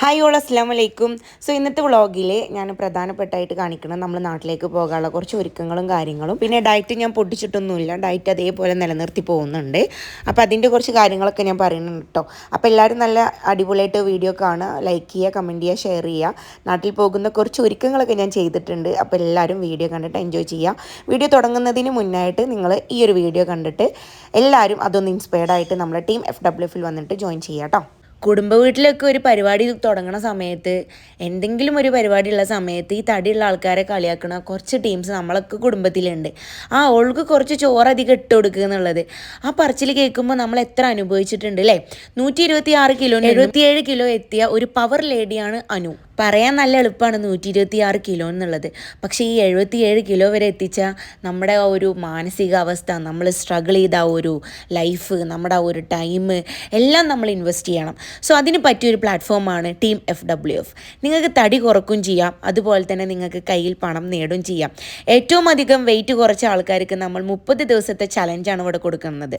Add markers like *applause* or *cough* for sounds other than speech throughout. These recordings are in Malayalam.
ഹായ് ഓൾ അസ്സാം വലൈക്കും സോ ഇന്നത്തെ വ്ളോഗിൽ ഞാൻ പ്രധാനപ്പെട്ടായിട്ട് കാണിക്കണം നമ്മൾ നാട്ടിലേക്ക് പോകാനുള്ള കുറച്ച് ഒരുക്കങ്ങളും കാര്യങ്ങളും. പിന്നെ ഡയറ്റ് ഞാൻ പൊട്ടിച്ചിട്ടൊന്നുമില്ല. ഡയറ്റ് അതേപോലെ നിലനിർത്തി പോകുന്നുണ്ട്. അപ്പോൾ അതിന്റെ കുറച്ച് കാര്യങ്ങളൊക്കെ ഞാൻ പറയുന്നുണ്ട് കേട്ടോ അപ്പോൾ എല്ലാവരും നല്ല അടിപൊളിയായിട്ട് വീഡിയോ കാണുക ലൈക്ക് ചെയ്യുക കമന്റ് ചെയ്യുക ഷെയർ ചെയ്യുക. നാട്ടിൽ പോകുന്ന കുറച്ച് ഒരുക്കങ്ങളൊക്കെ ഞാൻ ചെയ്തിട്ടുണ്ട്. അപ്പോൾ എല്ലാവരും വീഡിയോ കണ്ടിട്ട് എൻജോയ് ചെയ്യുക. വീഡിയോ തുടങ്ങുന്നതിന് മുന്നായിട്ട് നിങ്ങൾ ഈ ഒരു വീഡിയോ കണ്ടിട്ട് എല്ലാവരും അതൊന്ന് ഇൻസ്പയർഡ് ആയിട്ട് നമ്മുടെ ടീം എഫ് ഡബ്ല്യു എഫിൽ വന്നിട്ട് ജോയിൻ ചെയ്യാം കേട്ടോ കുടുംബ വീട്ടിലൊക്കെ ഒരു പരിപാടി തുടങ്ങണ സമയത്ത് എന്തെങ്കിലും ഒരു പരിപാടി ഉള്ള സമയത്ത് ഈ തടിയുള്ള ആൾക്കാരെ കളിയാക്കണ കുറച്ച് ടീംസ് നമ്മളൊക്കെ കുടുംബത്തിലുണ്ട്. ആ ഓൾക്ക് കുറച്ച് ചോറ് അധികം ഇട്ട് കൊടുക്കുക എന്നുള്ളത്. ആ പറച്ചിൽ കേൾക്കുമ്പോൾ നമ്മൾ എത്ര അനുഭവിച്ചിട്ടുണ്ട് അല്ലേ നൂറ്റി ഇരുപത്തി ആറ് കിലോ എഴുപത്തിയേഴ് കിലോ എത്തിയ ഒരു പവർ ലേഡിയാണ് അനു. പറയാൻ നല്ല എളുപ്പമാണ് നൂറ്റി ഇരുപത്തി ആറ് കിലോ എന്നുള്ളത്. പക്ഷേ ഈ എഴുപത്തിയേഴ് കിലോ വരെ എത്തിച്ച നമ്മുടെ ആ ഒരു മാനസികാവസ്ഥ നമ്മൾ സ്ട്രഗിൾ ചെയ്ത ആ ഒരു ലൈഫ് നമ്മുടെ ആ ഒരു ടൈം എല്ലാം നമ്മൾ ഇൻവെസ്റ്റ് ചെയ്യണം. സോ അതിന് പറ്റിയൊരു പ്ലാറ്റ്ഫോമാണ് ടീം എഫ് ഡബ്ല്യു എഫ് നിങ്ങൾക്ക് തടി കുറക്കും ചെയ്യാം അതുപോലെ തന്നെ നിങ്ങൾക്ക് കയ്യിൽ പണം നേടും ചെയ്യാം. ഏറ്റവും അധികം വെയിറ്റ് കുറച്ച ആൾക്കാർക്ക് നമ്മൾ മുപ്പത് ദിവസത്തെ ചലഞ്ചാണ് ഇവിടെ കൊടുക്കുന്നത്.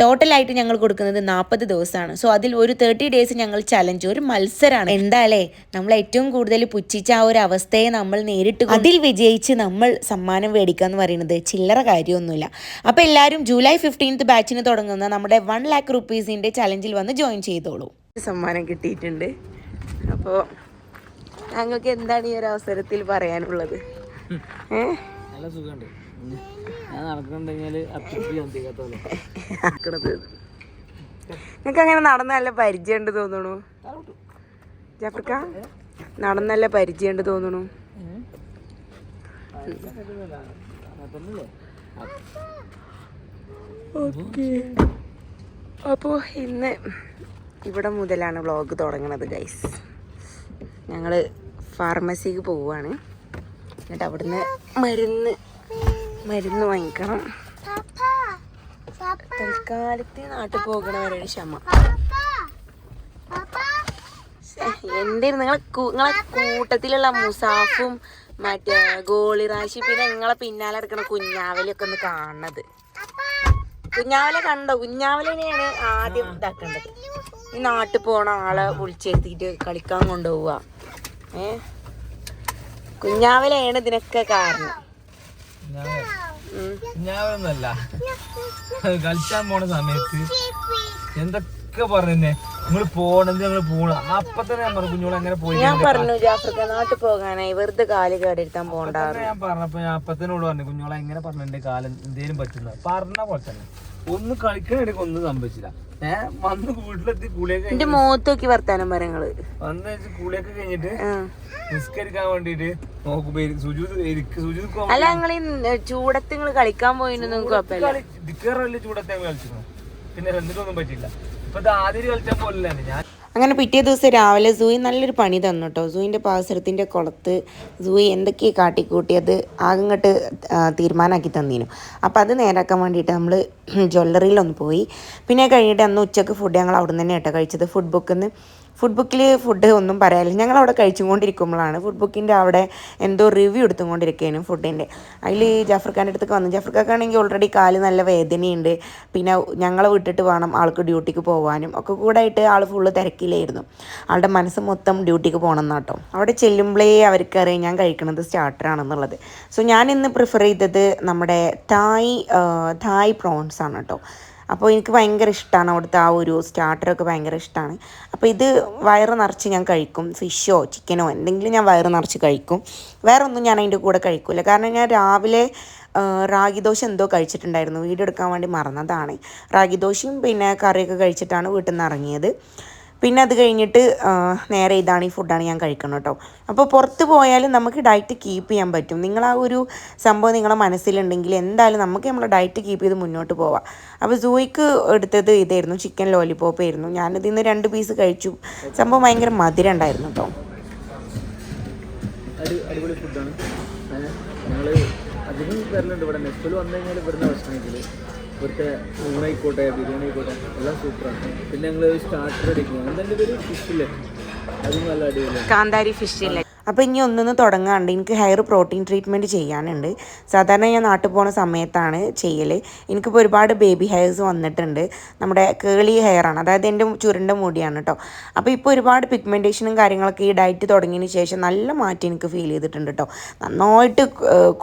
ടോട്ടലായിട്ട് ഞങ്ങൾ കൊടുക്കുന്നത് നാൽപ്പത് ദിവസമാണ്. സോ അതിൽ ഒരു തേർട്ടി ഡേയ്സ് ഞങ്ങൾ ചലഞ്ച് ഒരു മത്സരമാണ് എന്തായാലേ നമ്മൾ ഏറ്റവും കൂടുതൽ പുച്ഛിച്ച ആ ഒരു അവസ്ഥയെ നമ്മൾ നേരിട്ട് അതിൽ വിജയിച്ച് നമ്മൾ സമ്മാനം മേടിക്കുക എന്ന് പറയുന്നത് ചില്ലറ കാര്യമൊന്നുമില്ല. അപ്പോൾ എല്ലാവരും ജൂലൈ ഫിഫ്റ്റീൻത്ത് ബാച്ചിന് തുടങ്ങുന്ന നമ്മുടെ വൺ ലാക്ക് റുപ്പീസിന്റെ ചലഞ്ചിൽ വന്ന് ജോയിൻ ചെയ്തോളൂ. സമ്മാനം കിട്ടിയിട്ടുണ്ട്. അപ്പോൾ ഞങ്ങൾക്ക് എന്താണ് ഈ ഒരു അവസരത്തിൽ പറയാനുള്ളത്? നല്ല സുഖമുണ്ട്. നിങ്ങൾക്ക് അങ്ങനെ നടന്ന നല്ല പരിചയമുണ്ട് തോന്നുന്നു ജാഫ്രിക്ക? നടന്ന നല്ല പരിചയമുണ്ട് തോന്നുന്നു ഓക്കെ. അപ്പോൾ ഇന്ന് ഇവിടെ മുതലാണ് വ്ളോഗ് തുടങ്ങണത് ഗൈസ്. ഞങ്ങൾ ഫാർമസിക്ക് പോവുകയാണ് എന്നിട്ട് അവിടുന്ന് മരുന്ന് മരുന്ന് വാങ്ങിക്കണം. തൽക്കാലത്തെ നാട്ടിൽ പോകണവരുടെ വരെ ക്ഷമ. എന്റെ നിങ്ങളെ നിങ്ങളെ കൂട്ടത്തിലുള്ള മുസാഫും മറ്റേ ഗോളിറാശി പിന്നെ നിങ്ങളെ പിന്നാലെ എടുക്കണ കുഞ്ഞാവലൊക്കെ ഒന്ന് കാണണത്. കുഞ്ഞാവലെ കണ്ടോ? കുഞ്ഞാവലിനെയാണ് ആദ്യം ഇതാക്കേണ്ടത്. ഈ നാട്ടിൽ പോണ ആളെ വിളിച്ചെത്തിയിട്ട് കളിക്കാൻ കൊണ്ടുപോവുക ഏ? കുഞ്ഞാവലയാണ് ഇതിനൊക്കെ കാരണം. കളിച്ചാൻ പോണ സമയത്ത് എന്തൊക്കെ പറഞ്ഞെ നിങ്ങൾ പോണെന്ന് ഞങ്ങൾ പോണ. അപ്പൊ തന്നെ ഞാൻ പറഞ്ഞു കുഞ്ഞോളെ അങ്ങനെ പോയി ഞാൻ പറഞ്ഞു ആഫ്രിക്ക നാട്ടിൽ പോകാനായി. വെറുതെ കാൽ കേടെടുത്താൻ പോണ്ടാ ഞാൻ പറഞ്ഞപ്പോ ഞാൻ അപ്പത്തിനോട് പറഞ്ഞു കുഞ്ഞോളെ എങ്ങനെ പറഞ്ഞു എന്റെ കാലം എന്തേലും പറ്റുന്ന? പറഞ്ഞ പോലെ തന്നെ. ഒന്ന് കളിക്കണിടയ്ക്ക് ഒന്നും സംഭവിച്ചില്ല. ഏഹ് വന്ന് വീട്ടിലെത്തി കുളിയൊക്കെ എന്റെ മുഖത്ത് നോക്കി വർത്താനം പറയങ്ങൾ വന്ന് കുളിയൊക്കെ കഴിഞ്ഞിട്ട് നിസ്കരിക്കാൻ വേണ്ടിട്ട് അല്ല ഈ ചൂടത്ത് കളിക്കാൻ പോയിരുന്നു നിങ്ങൾക്ക് ദിക്കറല്ലേ ചൂടത്തെ കളിച്ചിരുന്നു പിന്നെ എന്നിട്ടൊന്നും പറ്റില്ല അങ്ങനെ പിറ്റേ ദിവസം രാവിലെ സൂയി നല്ലൊരു പണി തന്നു കേട്ടോ സൂയിന്റെ പാസരത്തിന്റെ കുളത്ത് സൂയി എന്തൊക്കെയാണ് കാട്ടിക്കൂട്ടിയത് ആകങ്ങട്ട് തീരുമാനമാക്കി തന്നീനു. അപ്പോൾ അത് നേരാക്കാൻ വേണ്ടിയിട്ട് നമ്മൾ ജ്വല്ലറിയിലൊന്ന് പോയി. പിന്നെ കഴിഞ്ഞിട്ട് അന്ന് ഉച്ചയ്ക്ക് ഫുഡ് ഞങ്ങൾ അവിടെ നിന്ന് തന്നെ കേട്ടോ കഴിച്ചത്. ഫുഡ് ബുക്കിൽ നിന്ന് ഫുഡ് ബുക്കിൽ ഫുഡ് ഒന്നും പറയാനില്ല. ഞങ്ങൾ അവിടെ കഴിച്ചുകൊണ്ടിരിക്കുമ്പോഴാണ് ഫുഡ് ബുക്കിന്റെ അവിടെ എന്തോ റിവ്യൂ എടുത്തുകൊണ്ടിരിക്കുകയാണ് ഫുഡിന്റെ അതിൽ ജാഫർഖാന്റെ അടുത്തേക്ക് വന്നു. ജാഫർക്കാണെങ്കിൽ ഓൾറെഡി കാൽ നല്ല വേദനയുണ്ട്. പിന്നെ ഞങ്ങളെ വിട്ടിട്ട് വേണം ആൾക്ക് ഡ്യൂട്ടിക്ക് പോകാനും ഒക്കെ കൂടെ ആയിട്ട് ആൾ ഫുള്ള് തിരക്കിലായിരുന്നു. ആളുടെ മനസ്സ് മൊത്തം ഡ്യൂട്ടിക്ക് പോകണം എന്നാട്ടോ അവിടെ ചെല്ലുമ്പോഴേ അവർക്കറിയാം ഞാൻ കഴിക്കുന്നത് സ്റ്റാർട്ടറാണെന്നുള്ളത് സോ ഞാൻ ഇന്ന് പ്രിഫർ ചെയ്തത് നമ്മുടെ തായ് തായ് പ്രോൺസ് ആണ് കേട്ടോ അപ്പോൾ എനിക്ക് ഭയങ്കര ഇഷ്ടമാണ് അവിടുത്തെ ആ ഒരു സ്റ്റാർട്ടറൊക്കെ ഭയങ്കര ഇഷ്ടമാണ് അപ്പോൾ ഇത് വയറ് നിറച്ച് ഞാൻ കഴിക്കും. ഫിഷോ ചിക്കനോ എന്തെങ്കിലും ഞാൻ വയറ് നിറച്ച് കഴിക്കും. വേറെ ഒന്നും ഞാൻ അതിന്റെ കൂടെ കഴിക്കില്ല കാരണം ഞാൻ രാവിലെ റാഗി ദോശ എന്തോ കഴിച്ചിട്ടുണ്ടായിരുന്നു. വീഡിയോ എടുക്കാൻ വേണ്ടി മറന്നതാണ്. റാഗി ദോശയും പിന്നെ കറിയൊക്കെ കഴിച്ചിട്ടാണ് വീട്ടിൽ നിന്ന് ഇറങ്ങിയത്. പിന്നെ അത് കഴിഞ്ഞിട്ട് നേരെ ഇതാണ് ഈ ഫുഡാണ് ഞാൻ കഴിക്കുന്നത് കേട്ടോ അപ്പോൾ പുറത്ത് പോയാലും നമുക്ക് ഡയറ്റ് കീപ്പ് ചെയ്യാൻ പറ്റും. നിങ്ങൾ ആ ഒരു സംഭവം നിങ്ങളുടെ മനസ്സിലുണ്ടെങ്കിൽ എന്തായാലും നമുക്ക് നമ്മൾ ഡയറ്റ് കീപ്പ് ചെയ്ത് മുന്നോട്ട് പോവാം. അപ്പോൾ സൂയിക്ക് എടുത്തത് ഇതായിരുന്നു ചിക്കൻ ലോലിപോപ്പ് ആയിരുന്നു. ഞാനിതിൽ നിന്ന് രണ്ട് പീസ് കഴിച്ചു. സംഭവം ഭയങ്കര മധുരം ഉണ്ടായിരുന്നു കേട്ടോ ഫുഡാണ് ഞങ്ങൾ അധികം വരലുണ്ട്. ഇവിടെ നെസ്റ്റിൽ വന്നു കഴിഞ്ഞാൽ ഇവിടുന്ന് ഭക്ഷണമെങ്കിൽ ഇവിടുത്തെ ഊണായിക്കോട്ടെ ബിരിയാണി ആയിക്കോട്ടെ എല്ലാം സൂപ്പറാണ് പിന്നെ ഞങ്ങൾ സ്റ്റാർട്ടർ അടിക്കും എന്തെങ്കിലും ഒരു ഫിഷില്ലേ അതും നല്ല അടിപൊളി കാന്താരി ഇല്ല? അപ്പോൾ ഇനി ഒന്നൊന്ന് തുടങ്ങാണ്ട് എനിക്ക് ഹെയർ പ്രോട്ടീൻ ട്രീറ്റ്മെന്റ് ചെയ്യാനുണ്ട്. സാധാരണ ഞാൻ നാട്ടിൽ പോകുന്ന സമയത്താണ് ചെയ്യൽ എനിക്കിപ്പോൾ ഒരുപാട് ബേബി ഹെയർസ് വന്നിട്ടുണ്ട്. നമ്മുടെ കേളി ഹെയറാണ് അതായത് എന്റെ ചുരുണ്ട മുടിയാണ് കേട്ടോ അപ്പോൾ ഇപ്പോൾ ഒരുപാട് പിഗ്മെന്റേഷനും കാര്യങ്ങളൊക്കെ ഈ ഡയറ്റ് തുടങ്ങിയതിന് ശേഷം നല്ല മാറ്റം എനിക്ക് ഫീൽ ചെയ്തിട്ടുണ്ട് കേട്ടോ നന്നായിട്ട്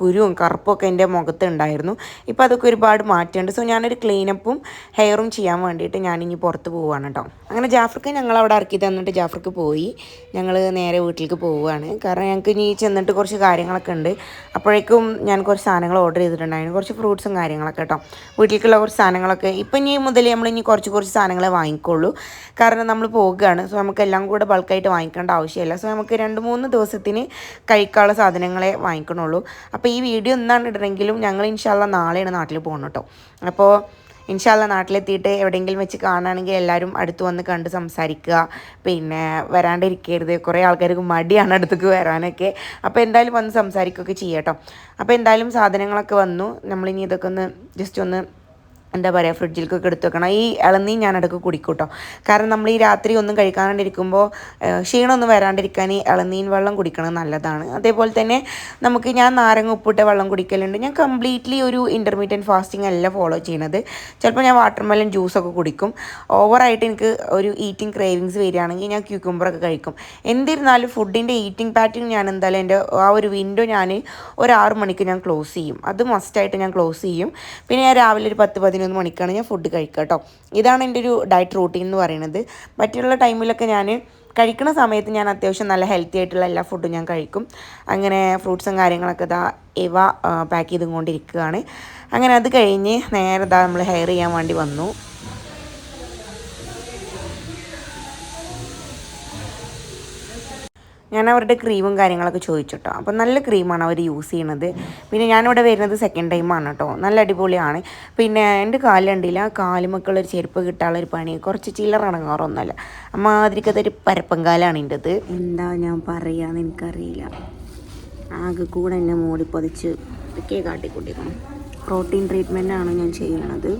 കുരുവും കറുപ്പൊക്കെ എന്റെ മുഖത്ത് ഉണ്ടായിരുന്നു. ഇപ്പോൾ അതൊക്കെ ഒരുപാട് മാറ്റമുണ്ട് സോ ഞാനൊരു ക്ലീനപ്പും ഹെയറും ചെയ്യാൻ വേണ്ടിയിട്ട് ഞാനിനി പുറത്ത് പോവുകയാണ് കേട്ടോ അങ്ങനെ ജാഫർക്ക് ഞങ്ങൾ അവിടെ ഇറക്കി തന്നിട്ട് ജാഫർക്ക് പോയി. ഞങ്ങൾ നേരെ വീട്ടിലേക്ക് പോവുകയാണ് കാരണം ഞങ്ങൾക്ക് ഇനി ചെന്നിട്ട് കുറച്ച് കാര്യങ്ങളൊക്കെ ഉണ്ട്. അപ്പോഴേക്കും ഞാൻ കുറച്ച് സാധനങ്ങൾ ഓർഡർ ചെയ്തിട്ടുണ്ടായിരുന്നു. കുറച്ച് ഫ്രൂട്ട്സും കാര്യങ്ങളൊക്കെ കേട്ടോ വീട്ടിലേക്കുള്ള കുറച്ച് സാധനങ്ങളൊക്കെ. ഇപ്പം ഇനി മുതൽ നമ്മൾ ഇനി കുറച്ച് കുറച്ച് സാധനങ്ങളെ വാങ്ങിക്കുള്ളൂ കാരണം നമ്മൾ പോകുകയാണ്. സോ നമുക്ക് എല്ലാം കൂടെ ബൾക്കായിട്ട് വാങ്ങിക്കേണ്ട ആവശ്യമില്ല. സോ നമുക്ക് രണ്ട് മൂന്ന് ദിവസത്തിന് കഴിക്കാനുള്ള സാധനങ്ങളെ വാങ്ങിക്കണുള്ളൂ. അപ്പോൾ ഈ വീഡിയോ എന്താണ് ഇടണമെങ്കിലും ഞങ്ങൾ ഇൻഷാല്ല നാളെയാണ് നാട്ടിൽ പോകണം കേട്ടോ അപ്പോൾ ഇൻഷാല്ല നാട്ടിലെത്തിയിട്ട് എവിടെയെങ്കിലും വെച്ച് കാണുകയാണെങ്കിൽ എല്ലാവരും അടുത്ത് വന്ന് കണ്ട് സംസാരിക്കുക. പിന്നെ വരാണ്ടിരിക്കരുത്. കുറേ ആൾക്കാർക്ക് മടിയാണ് അടുത്തേക്ക് വരാനൊക്കെ. അപ്പോൾ എന്തായാലും വന്ന് സംസാരിക്കുകയൊക്കെ ചെയ്യാം കേട്ടോ അപ്പോൾ എന്തായാലും സാധനങ്ങളൊക്കെ വന്നു. നമ്മളിനി ഇതൊക്കെ ഒന്ന് ജസ്റ്റ് ഒന്ന് എന്താ പറയുക ഫ്രിഡ്ജിലേക്കൊക്കെ എടുത്ത് വെക്കണം. ഈ ഇളനീ ഞാൻ ഇടയ്ക്ക് കുടിക്കൂട്ടോ. കാരണം നമ്മൾ ഈ രാത്രി ഒന്നും കഴിക്കാണ്ടിരിക്കുമ്പോൾ ക്ഷീണമൊന്നും വരാണ്ടിരിക്കാൻ ഈ ഇളനീൻ വെള്ളം കുടിക്കണം നല്ലതാണ്. അതേപോലെ തന്നെ നമുക്ക് ഞാൻ നാരങ്ങ ഉപ്പിട്ട വെള്ളം കുടിക്കലുണ്ട്. ഞാൻ കംപ്ലീറ്റ്ലി ഒരു ഇന്റർമീഡിയറ്റ് ഫാസ്റ്റിംഗ് അല്ല ഫോളോ ചെയ്യണത്. ചിലപ്പോൾ ഞാൻ വാട്ടർ മെലൺ ജ്യൂസൊക്കെ കുടിക്കും. ഓവറായിട്ട് എനിക്ക് ഒരു ഈറ്റിംഗ് ക്രേവിങ്സ് വരികയാണെങ്കിൽ ഞാൻ ക്യൂക്കുമ്പറൊക്കെ കഴിക്കും. എന്നിരുന്നാലും ഫുഡിന്റെ ഈറ്റിംഗ് പാറ്റേൺ ഞാൻ എന്തായാലും എന്റെ ആ ഒരു വിൻഡോ ഞാൻ ഒരു ആറ് മണിക്ക് ഞാൻ ക്ലോസ് ചെയ്യും. അത് മസ്റ്റായിട്ട് ഞാൻ ക്ലോസ് ചെയ്യും. പിന്നെ ഞാൻ രാവിലെ ഒരു പത്ത് പതിനൊന്ന് മണിക്കാണ് ഞാൻ ഫുഡ് കഴിക്കുക കേട്ടോ ഇതാണ് എന്റെ ഒരു ഡയറ്റ് റൂട്ടീൻ എന്ന് പറയുന്നത്. മറ്റുള്ള ടൈമിലൊക്കെ ഞാൻ കഴിക്കുന്ന സമയത്ത് ഞാൻ അത്യാവശ്യം നല്ല ഹെൽത്തി ആയിട്ടുള്ള എല്ലാ ഫുഡും ഞാൻ കഴിക്കും. അങ്ങനെ ഫ്രൂട്ട്സും കാര്യങ്ങളൊക്കെ ഇതാ ഇവ പാക്ക് ചെയ്തും കൊണ്ടിരിക്കുകയാണ്. അങ്ങനെ അത് കഴിഞ്ഞ് നേരെ ഇതാ നമ്മൾ ഹെയർ ചെയ്യാൻ വേണ്ടി വന്നു. ഞാൻ അവരുടെ ക്രീമും കാര്യങ്ങളൊക്കെ ചോദിച്ചു കേട്ടോ അപ്പോൾ നല്ല ക്രീമാണ് അവർ യൂസ് ചെയ്യണത്. പിന്നെ ഞാനിവിടെ വരുന്നത് സെക്കൻഡ് ടൈമാണ് കേട്ടോ നല്ല അടിപൊളിയാണ്. പിന്നെ എന്റെ കാലുണ്ടില്ല കാലുമക്കളൊരു ചെരുപ്പ് കിട്ടാനുള്ളൊരു പണി. കുറച്ച് ചില്ലറ അടങ്ങാറൊന്നുമല്ല. അമ്മാതിരിക്കത്തൊരു പരപ്പങ്കാലാണ് എന്റെത് എന്താ ഞാൻ പറയാന്ന് എനിക്കറിയില്ല. ആകെ കൂടെ എന്നെ മൂടി പൊതിച്ച് ഒക്കെ കാട്ടിക്കൂട്ടിക്കണം. പ്രോട്ടീൻ ട്രീറ്റ്മെന്റാണ് ഞാൻ ചെയ്യുന്നത്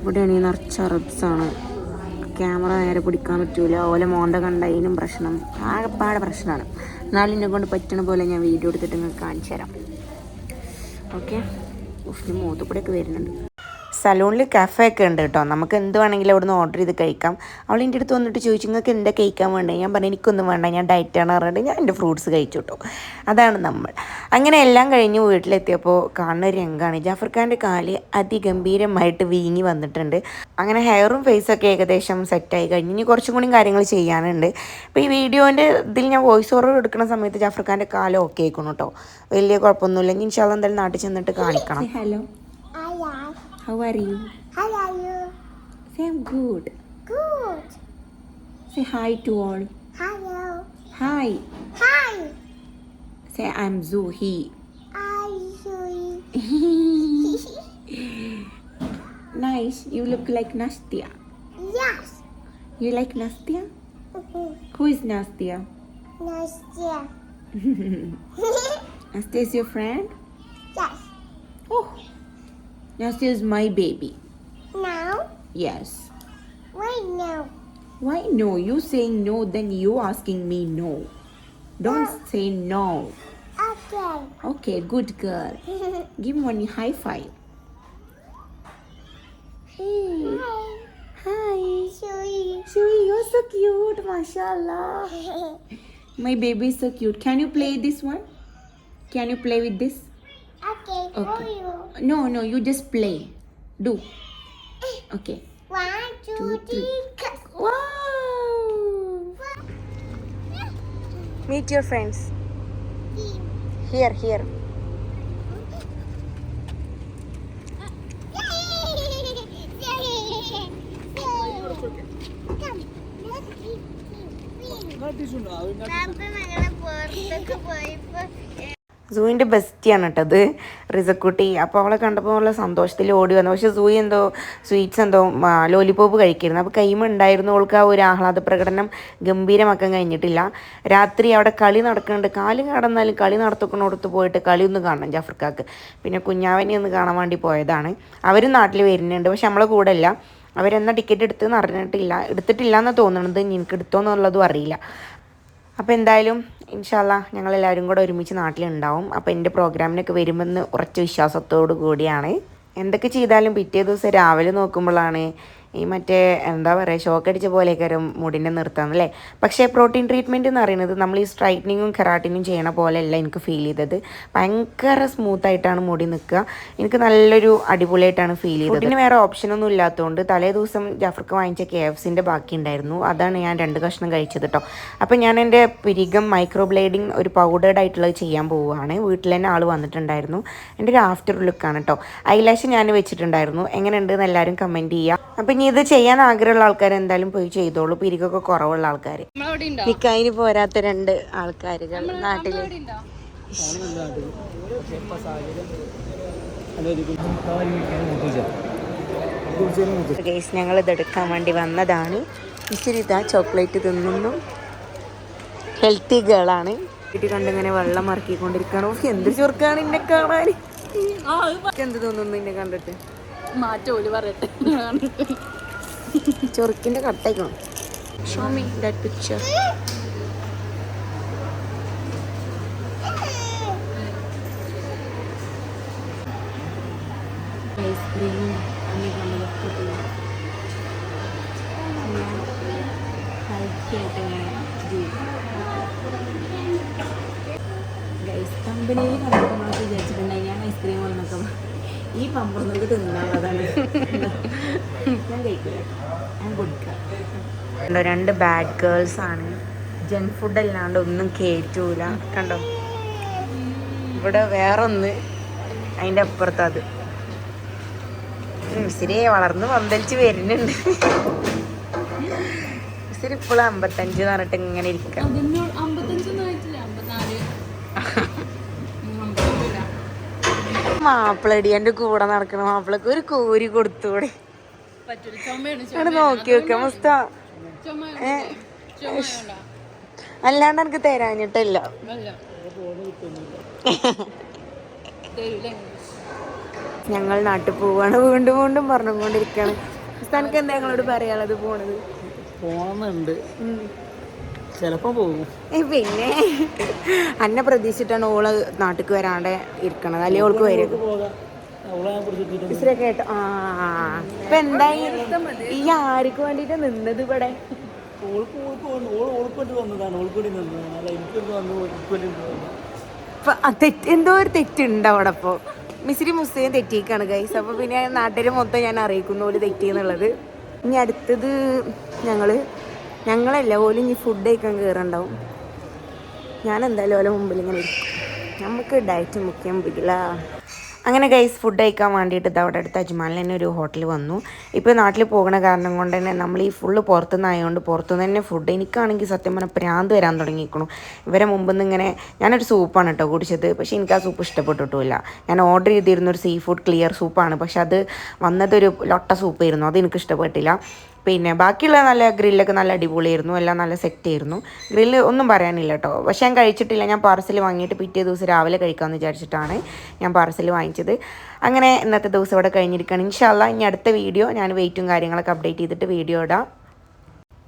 ഇവിടെയാണ് ഈ നിറച്ച റബ്സാണ് ക്യാമറ നേരെ പിടിക്കാൻ പറ്റൂല. ഓലെ മോന്ത കണ്ടതിനും പ്രശ്നം. ആകെപ്പാടെ പ്രശ്നമാണ് എന്നാലും എന്നെ കൊണ്ട് പറ്റണ പോലെ ഞാൻ വീഡിയോ എടുത്തിട്ട് നിങ്ങൾക്ക് കാണിച്ചു തരാം ഓക്കെ മൂത്തുകൂടെയൊക്കെ വരുന്നുണ്ട്. സലൂണിൽ കഫേ ഒക്കെ ഉണ്ട് കേട്ടോ. നമുക്ക് എന്ത് വേണമെങ്കിലും അവിടുന്ന് ഓർഡർ ചെയ്ത് കഴിക്കാം. അവൾ എന്റെ അടുത്ത് വന്നിട്ട് ചോദിച്ചു നിങ്ങൾക്ക് എന്താ കഴിക്കാൻ വേണ്ടത് ഞാൻ പറഞ്ഞു എനിക്കൊന്നും വേണ്ട ഞാൻ ഡയറ്റാണ് പറഞ്ഞിട്ട് ഞാൻ എന്റെ ഫ്രൂട്ട്സ് കഴിച്ചു കേട്ടോ. അതാണ് നമ്മൾ. അങ്ങനെ എല്ലാം കഴിഞ്ഞ് വീട്ടിലെത്തിയപ്പോൾ കാണുന്ന ഒരു രംഗമാണ് ജാഫർ ഖാന്റെ കാൽ അതിഗംഭീരമായിട്ട് വീങ്ങി വന്നിട്ടുണ്ട്. അങ്ങനെ ഹെയറും ഫേസൊക്കെ ഏകദേശം സെറ്റായി കഴിഞ്ഞ് ഇനി കുറച്ചും കൂടി കാര്യങ്ങൾ ചെയ്യാനുണ്ട്. അപ്പോൾ ഈ വീഡിയോന്റെ ഇതിൽ ഞാൻ വോയിസ് ഓവർ എടുക്കുന്ന സമയത്ത് ജാഫർ ഖാന്റെ കാലം ഓക്കെ ആയിക്കണം കേട്ടോ. വലിയ കുഴപ്പമൊന്നുമില്ല. ഇനി ഇൻഷാല്ല എന്തായാലും നാട്ടിൽ ചെന്നിട്ട് കാണിക്കണം. Hello. How are you? How are you? Say I'm good. Good. Say hi to all. Hello. Hi. Hi. Say I'm Zuhi. I'm Zuhi. *laughs* nice. You look like Nastia. Yes. You like Nastia? Mm -hmm. Who is Nastia? Nastia. *laughs* *laughs* Nastya is your friend? Yes. Oh. Nastia is my baby. Now. Yes. Right now. Why no? You saying no, then you asking me no. Don't No. say no. Okay. Okay, good girl. *laughs* Give one high five. Hey. Hi. Hi. Sui. Shui, you're so cute, mashallah. *laughs* My baby is so cute. Can you play this one? Can you play with this? Okay. For Okay. you. No, no, you just play. Do. Okay. One, two, Two, three. three. cut. Wow. Meet your friends. Here, here. സൂയിന്റെ ബെസ്റ്റിയാണ് കേട്ടത് റിസക്കുട്ടി. അപ്പോൾ അവളെ കണ്ടപ്പോൾ ഉള്ള സന്തോഷത്തിൽ ഓടി വന്നു. പക്ഷേ സൂയി എന്തോ സ്വീറ്റ്സ് എന്തോ ലോലിപോപ്പ് കഴിക്കായിരുന്നു. അപ്പോൾ കൈമ ഉണ്ടായിരുന്നു. അവൾക്ക് ആ ഒരു ആഹ്ലാദ പ്രകടനം ഗംഭീരമാക്കാൻ കഴിഞ്ഞിട്ടില്ല. രാത്രി അവിടെ കളി നടക്കുന്നുണ്ട്. കാൽ കടന്നാലും കളി നടത്തുക്കണോടത്ത് പോയിട്ട് കളി ഒന്ന് കാണണം ജാഫർക്കാക്ക്. പിന്നെ കുഞ്ഞാവനെ ഒന്ന് കാണാൻ വേണ്ടി പോയതാണ്. അവരും നാട്ടിൽ വരുന്നുണ്ട്. പക്ഷെ നമ്മളെ കൂടെ അല്ല. അവരെന്നാ ടിക്കറ്റ് എടുത്തെന്ന് അറിഞ്ഞിട്ടില്ല. എടുത്തിട്ടില്ല എന്ന് തോന്നുന്നത് എനിക്ക് എടുത്തോ എന്നുള്ളതും അറിയില്ല. അപ്പോൾ എന്തായാലും ഇൻഷാല്ല ഞങ്ങളെല്ലാവരും കൂടെ ഒരുമിച്ച് നാട്ടിലുണ്ടാവും. അപ്പോൾ എന്റെ പ്രോഗ്രാമിനൊക്കെ വരുമെന്ന് ഉറച്ച വിശ്വാസത്തോടു കൂടിയാണ് എന്തൊക്കെ ചെയ്താലും പിറ്റേ ദിവസം രാവിലെ നോക്കുമ്പോഴാണ് ഈ മറ്റേ എന്താ പറയുക ഷോക്ക് അടിച്ച പോലെയൊക്കെ ഒരു മുടിനെ നിർത്താം അല്ലേ? പക്ഷേ പ്രോട്ടീൻ ട്രീറ്റ്മെന്റ് എന്ന് പറയുന്നത് നമ്മൾ ഈ സ്ട്രൈറ്റനിങ്ങും കെറാട്ടിനും ചെയ്യണ പോലെയല്ല എനിക്ക് ഫീൽ ചെയ്തത്. ഭയങ്കര സ്മൂത്തായിട്ടാണ് മുടി നിൽക്കുക. എനിക്ക് നല്ലൊരു അടിപൊളിയായിട്ടാണ് ഫീൽ ചെയ്തത്. പിന്നെ വേറെ ഓപ്ഷനൊന്നും ഇല്ലാത്തതുകൊണ്ട് തലേ ദിവസം ജാഫർക്ക് വാങ്ങിച്ച കെ എഫ് സിന്റെ ബാക്കി ഉണ്ടായിരുന്നു. അതാണ് ഞാൻ രണ്ട് കഷ്ണം കഴിച്ചത് കേട്ടോ അപ്പോൾ ഞാൻ എന്റെ പിരികം മൈക്രോ ബ്ലേഡിങ് ഒരു പൗഡേർഡ് ആയിട്ടുള്ളത് ചെയ്യാൻ പോവുകയാണ്. വീട്ടിൽ തന്നെ ആൾ വന്നിട്ടുണ്ടായിരുന്നു. എന്റെ ഒരു ആഫ്റ്റർ ലുക്കാണ് കേട്ടോ ഐലാഷ് ഞാൻ വെച്ചിട്ടുണ്ടായിരുന്നു. എങ്ങനെയുണ്ട് എന്ന് എല്ലാവരും കമന്റ് ചെയ്യുക. അപ്പം ഇനി ഇത് ചെയ്യാൻ ആഗ്രഹമുള്ള ആൾക്കാർ എന്തായാലും പോയി ചെയ്തോളൂ. പിരികൊക്കെ കുറവുള്ള ആൾക്കാർ നിക്കായിന് പോരാത്ത രണ്ട് ആൾക്കാരുകൾ നാട്ടിൽ. ഗേസ് ഞങ്ങൾ ഇതെടുക്കാൻ വേണ്ടി വന്നതാണ്. ഇച്ചിരി ഇതാ ചോക്ലേറ്റ് തിന്നുന്നു. ഹെൽത്തി ഗേളാണ് വീട്ടിൽ കണ്ടിങ്ങനെ വെള്ളം മറക്കിക്കൊണ്ടിരിക്കണോ എന്ത് ചുർക്കാണ് എന്നെ കാണാൻ എന്ത് തോന്നുന്നു എന്നെ കണ്ടിട്ട്? മാറ്റോൽ പറയട്ടെ. *laughs* ചൊറുക്കിന്റെ കട്ടയ്ക്കണം ഷോ ദാറ്റ് പിക്ചർ ഐസ്ക്രീമും കമ്പനിയിൽ കണ്ടപ്പോൾ വിചാരിച്ചിട്ടുണ്ടായി ഞാൻ ഐസ്ക്രീം വന്നൊക്കെ ഈ പമ്പറന്നൊക്കെ തിന്നാളതാണ് ഞാൻ കഴിക്കില്ല ഞാൻ കൊടുക്കാം രണ്ട് ബാഡ് ഗേൾസ് ആണ്. ജങ്ക് ഫുഡ് അല്ലാണ്ട് ഒന്നും കേറ്റൂല. കണ്ടോ? ഇവിടെ വേറൊന്ന്. അതിന്റെ അപ്പുറത്ത് അത്. മിസ്സിരി വളർന്ന് പന്തലിച്ച് വരുന്നുണ്ട്. മിസ്സിരി ഇപ്പോഴും അമ്പത്തഞ്ച് എന്ന് പറഞ്ഞിട്ട് ഇങ്ങനെ ഇരിക്കാം. മാപ്പിളടി എന്റെ കൂടെ നടക്കണ മാപ്പിളക്ക് ഒരു കോരി കൊടുത്തൂടെ. നോക്കി വെക്കാം. മുസ്ത അല്ലാണ്ട് എനിക്ക് തരാഞ്ഞിട്ടില്ല. ഞങ്ങൾ നാട്ടിൽ പോവാണ്. വീണ്ടും വീണ്ടും പറഞ്ഞുകൊണ്ടിരിക്കുകയാണ് തനക്ക് എന്താ ഞങ്ങളോട് പറയാനുള്ളത് പോണത്? പോണെന്നുണ്ട്. ചിലപ്പോ പോകും. പിന്നെ അന്നെ പ്രതീക്ഷിച്ചിട്ടാണ് ഓൾ നാട്ടിക്ക് വരാണ്ട് ഇരിക്കണത്. അല്ലെ ഓൾക്ക് വരും. കേട്ടോ. ആ ഇപ്പൊ എന്തായി? ഈ ആർക്ക് വേണ്ടിട്ട് നിന്നത് ഇവിടെ? എന്തോ ഒരു തെറ്റുണ്ട് അവിടെ ഇപ്പോ. മിസ്രി മുസ്ലിം തെറ്റിക്കാണ് ഗൈസ് അപ്പൊ പിന്നെ നാട്ടിൽ മൊത്തം ഞാൻ അറിയിക്കുന്നു ഓൽ തെറ്റിയെന്നുള്ളത് ഇനി അടുത്തത് ഞങ്ങൾ ഞങ്ങളല്ല ഓൽ ഇനി ഫുഡ് കഴിക്കാൻ കയറുണ്ടാവും ഞാൻ എന്തായാലും ഓലെ മുമ്പിൽ ഇങ്ങനെ ഇരിക്കും. നമുക്ക് ഡയറ്റ് മുഖ്യം പിടിക്കില്ല. അങ്ങനെ ഗൈസ് ഫുഡ് കഴിക്കാൻ വേണ്ടിയിട്ട് ഇത് അവിടെ അടുത്ത് അജ്മാലിൽ തന്നെ ഒരു ഹോട്ടൽ വന്നു. ഇപ്പോൾ നാട്ടിൽ പോകുന്ന കാരണം കൊണ്ട് തന്നെ നമ്മൾ ഈ ഫുള്ള് പുറത്തുനിന്നായതുകൊണ്ട് പുറത്തുനിന്ന് തന്നെ ഫുഡ് എനിക്കാണെങ്കിൽ സത്യം പറഞ്ഞാൽ പ്രാന്ത് വരാൻ തുടങ്ങിയിരിക്കണു ഇവരെ മുമ്പ് നിന്ന് ഇങ്ങനെ ഞാനൊരു സൂപ്പാണ് കേട്ടോ കുടിച്ചത്. പക്ഷേ എനിക്ക് ആ സൂപ്പ് ഇഷ്ടപ്പെട്ടിട്ടില്ല ഞാൻ ഓർഡർ ചെയ്തിരുന്നൊരു സീ ഫുഡ് ക്ലിയർ സൂപ്പാണ്. പക്ഷെ അത് വന്നതൊരു ലൊട്ട സൂപ്പായിരുന്നു. അത് എനിക്ക് ഇഷ്ടപ്പെട്ടില്ല പിന്നെ ബാക്കിയുള്ള നല്ല ഗ്രില്ലൊക്കെ നല്ല അടിപൊളിയായിരുന്നു. എല്ലാം നല്ല സെറ്റ് ആയിരുന്നു ഗ്രില്ല് ഒന്നും പറയാനില്ല കേട്ടോ പക്ഷെ ഞാൻ കഴിച്ചിട്ടില്ല. ഞാൻ പാർസൽ വാങ്ങിയിട്ട് പിറ്റേ ദിവസം രാവിലെ കഴിക്കാമെന്ന് വിചാരിച്ചിട്ടാണ് ഞാൻ പാർസൽ വാങ്ങിച്ചത്. അങ്ങനെ ഇന്നത്തെ ദിവസം ഇവിടെ കഴിഞ്ഞിരിക്കുകയാണ്. ഇൻഷാല്ല ഇനി അടുത്ത വീഡിയോ ഞാൻ വെയിറ്റും കാര്യങ്ങളൊക്കെ അപ്ഡേറ്റ് ചെയ്തിട്ട് വീഡിയോ ഇടാം.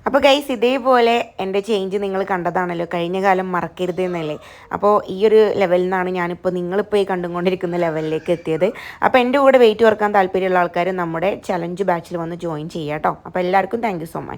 അപ്പോൾ ഗൈസ് ഇതേപോലെ എന്റെ ചേഞ്ച് നിങ്ങൾ കണ്ടതാണല്ലോ. കഴിഞ്ഞ കാലം മറക്കരുത് എന്നല്ലേ. അപ്പോൾ ഈ ഒരു ലെവലിൽ നിന്നാണ് ഞാനിപ്പോൾ നിങ്ങളിപ്പോൾ ഈ കണ്ടുകൊണ്ടിരിക്കുന്ന ലെവലിലേക്ക് എത്തിയത്. അപ്പോൾ എന്റെ കൂടെ വെയിറ്റ് കുറയ്ക്കാൻ താല്പര്യമുള്ള ആൾക്കാർ നമ്മുടെ ചലഞ്ച് ബാച്ചിൽ വന്ന് ജോയിൻ ചെയ്യാം കേട്ടോ അപ്പോൾ എല്ലാവർക്കും താങ്ക് സോ മച്ച്